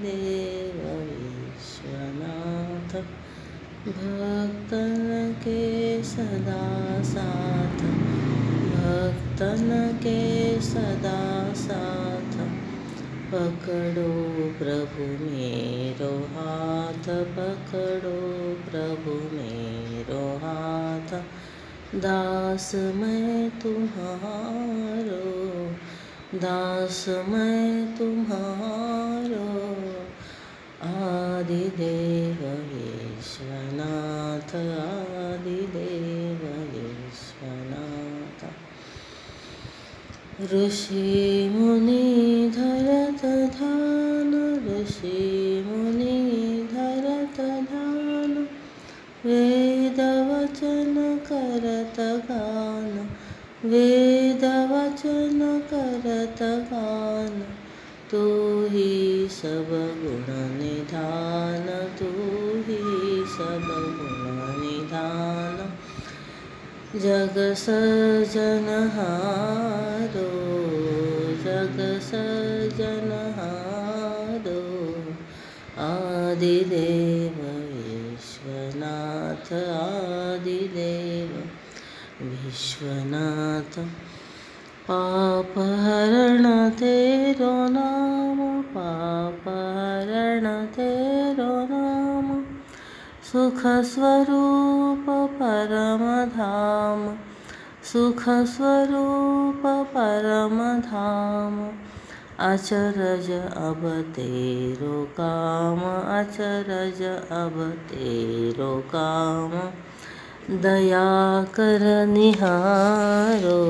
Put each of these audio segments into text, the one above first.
देव विश्वनाथ भक्तन के सदा साथ। भक्तन के सदा साथ। पकड़ो प्रभु मेरो हाथ पकड़ो प्रभु मेरो हाथ। दास मैं तुम्हारो दास मैं तुम्हारो। आदिदेव विश्वनाथ आदिदेव विश्वनाथ ऋषी मुनी धरत ध्यान ऋषी मुनी धरत ध्यान वेदवचन करत गान वेदवचन करत गान तू ही सब गुण निधान तू ही सब गुण निधान जग सजनहारो जग सजन हारो आदिदेव विश्वनाथ आदिदेव विश्वनाथ. पापहरण तेरो नाम पापहरण तेरो नाम सुखस्वरूप परमधाम सुखस्वरूप परमधाम अचरज अब तेरो काम अचरज अब तेरो काम दया कर निहारो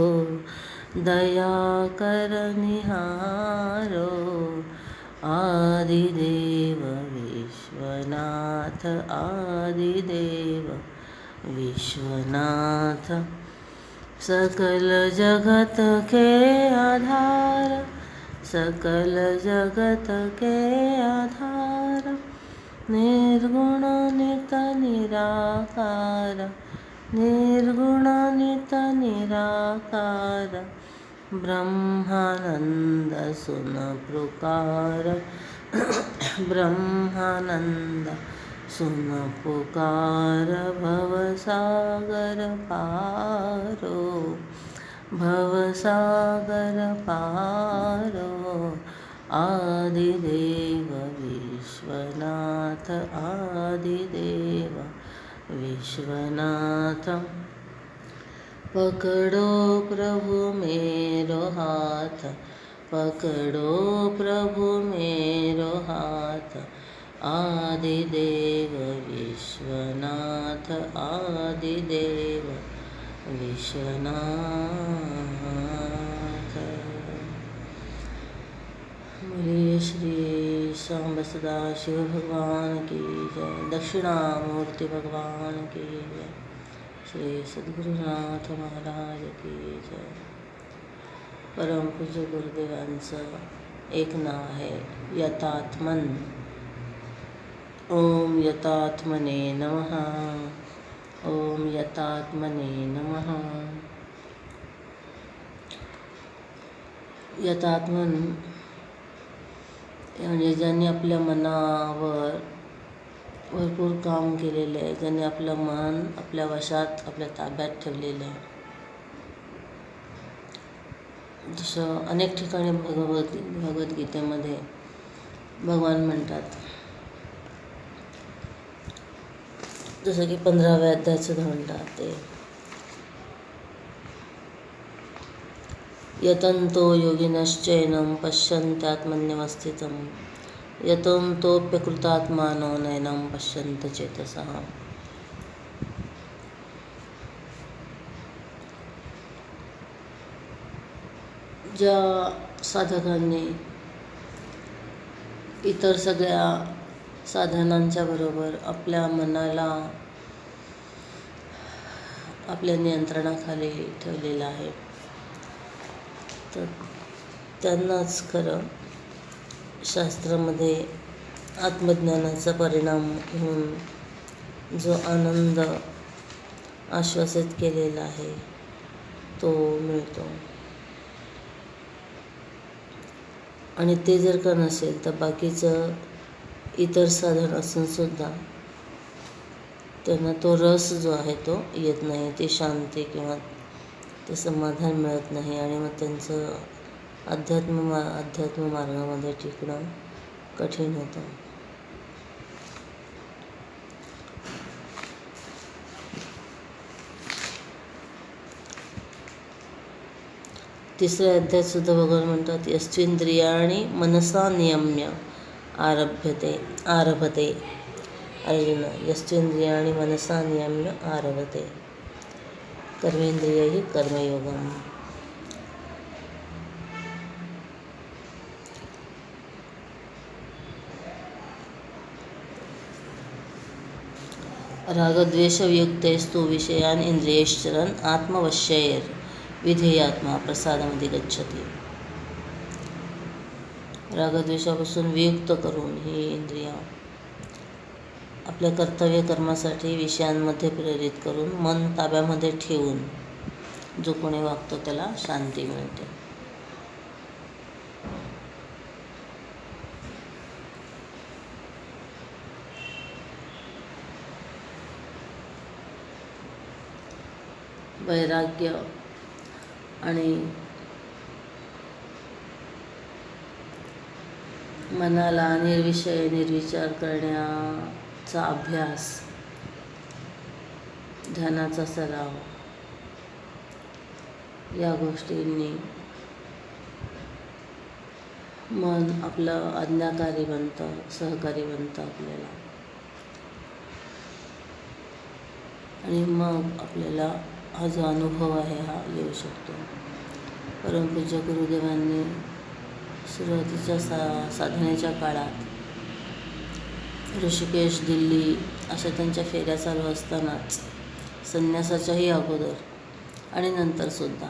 दया कर निहारो। आदिदेव विश्वनाथ आदिदेव विश्वनाथ। सकल जगत के आधार सकल जगत के आधार। निर्गुण नित निराकार। निर्गुण नित निराकार। ब्रह्मानंद सुन पुकार ब्रह्मानंद सुन पुकार भवसागर पारो। भवसागर पारो। आदिदेव विश्वनाथ आदिदेव विश्वनाथ। पकड़ो प्रभु मेरो हाथ पकड़ो प्रभु मेरो हाथ आदिदेव विश्वनाथ आदिदेव विश्वनाथ। बोलिए श्री सांब सदा शिव भगवान की जय दक्षिणामूर्ति भगवान की जय। श्री सद्गुरुनाथ महाराज की जय। परम पूज्य गुरुदेवांचं एक नाव आहे यतात्मन। ओम यतात्मने नमः। ओम यतात्मने नमः। यतात्मन म्हणजे ज्यांनी आपल्या मनावर भरपूर काम केलेलं आहे. ज्यांनी आपलं मन आपल्या वशात आपल्या ताब्यात ठेवलेलं आहे. जसं अनेक ठिकाणी भगवत भगवद्गीतेमध्ये भगवान म्हणतात. जसं की पंधराव्या अध्यायाचं म्हणतात ते. यतंतो योगिनश्चैनं पश्यन्त्यात्मन्यवस्थितं यतंतोऽप्यकृतात्मानो नयनं पश्यन्त चेतसः ज्या साधकांनी इतर सगळ्या साधनांच्या बरोबर आपल्या मनाला आपल्या नियंत्रणाखाली ठेवलेलं आहे तर त्यांनाच खरं शास्त्रामध्ये आत्मज्ञानाचा परिणाम म्हणून जो आनंद आश्वासित केलेला आहे तो मिळतो. आणि ते जर का नसेल तर बाकीचं इतर साधन असूनसुद्धा त्यांना तो रस जो आहे तो येत नाही. ते शांती किंवा ते समाधान मिळत नाही आणि मग त्यांचं अध्यात्म मा अध्यात्म मार्गामध्ये टिकणं कठीण होतं. तिसऱ्या अध्यायात सुद्धा भगवान म्हणतात यश्चेंद्रियाणी मनसा नियम्य आरभ्यते आरभते. अर्जुन यश्चेंद्रियाणी मनसा नियम्य आरभते. कर्मेंद्रिय ही कर्मयोगम. रागद्वेषयुक्तेस्तु विषयान इंद्रियश्चरण आत्मवश्यैर विधेयात्मा प्रसादामध्ये गच्छते रागद्वेषापासून वियुक्त करून ही इंद्रिया आपल्या कर्तव्य कर्मासाठी विषयांमध्ये प्रेरित करून मन ताब्यामध्ये ठेवून जो कोणी वागतो त्याला शांती मिळते. वैराग्य आणि मनाला निर्विषय निर्विचार करण्याचा अभ्यास. ध्यानाचा सराव. या गोष्टींनी मन आपलं आज्ञाकारी बनतं सहकारी बनतं आपल्याला. आणि मग आपल्याला हा जो अनुभव आहे हा येऊ शकतो. परमपूज्य गुरुदेवांनी सुरुवातीच्या सा साधनेच्या काळात ऋषिकेश दिल्ली अशा त्यांच्या फेऱ्या चालू असतानाच संन्यासाच्याही अगोदर आणि नंतरसुद्धा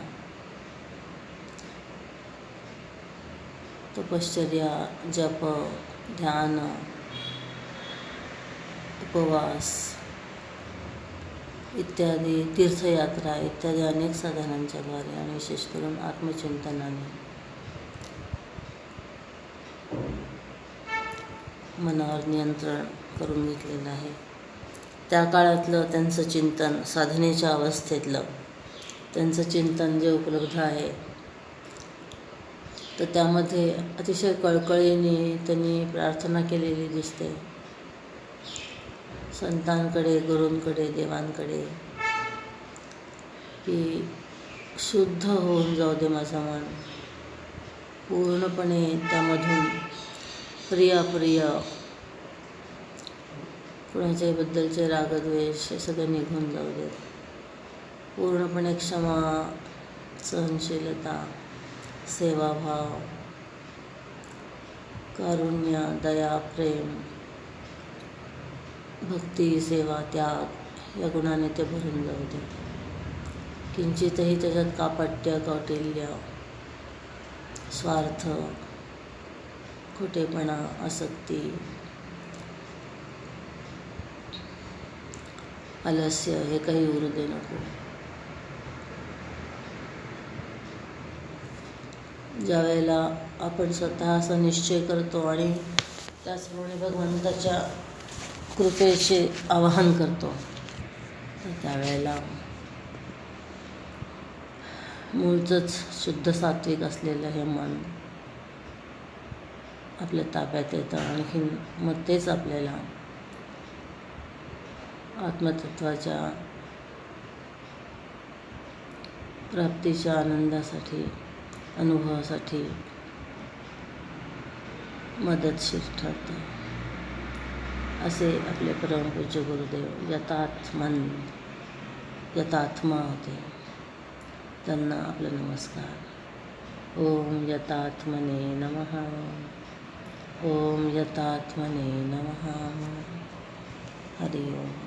तपश्चर्या जप ध्यान उपवास इत्यादी तीर्थयात्रा इत्यादी अनेक साधनांच्या द्वारे आणि विशेष करून आत्मचिंतनाने. मनावर नियंत्रण करून घेतलेलं आहे. त्या काळातलं त्यांचं चिंतन साधनेच्या अवस्थेतलं त्यांचं चिंतन जे उपलब्ध आहे तर त्यामध्ये अतिशय कळकळीने त्यांनी प्रार्थना केलेली दिसते. संतांकडे गुरूंकडे देवांकडे. की शुद्ध होऊन जाऊ दे माझं मन. पूर्णपणे त्यामधून प्रिय कुणाच्याहीबद्दलचे रागद्वेष हे सगळे निघून जाऊ देत पूर्णपणे क्षमा सहनशीलता सेवाभाव कारुण्य दया प्रेम. भक्ती सेवा त्याग या गुणाने ते भरून जाऊ दे किंचितही त्याच्यात कापट्य कौटिल्य स्वार्थ खोटेपणा आसक्ती आलस्य हे काही उरू दे नको. ज्या वेळेला आपण स्वतः असा निश्चय करतो आणि त्याचप्रमाणे भगवंताच्या कृपेचे आवाहन करतो. तर त्यावेळेला मूळचंच शुद्ध सात्विक असलेलं हे मन आपल्या ताब्यात येतं. आणखीन मग तेच आपल्याला आत्मतत्वाच्या प्राप्तीच्या आनंदासाठी अनुभवासाठी मदतशीर ठरतं. असे परम पूज्य गुरुदेव यथात्मन यथात्मा होते. आपला नमस्कार. ओम यथात्मने नम. ओम यथात्मने नम. हरि ओम.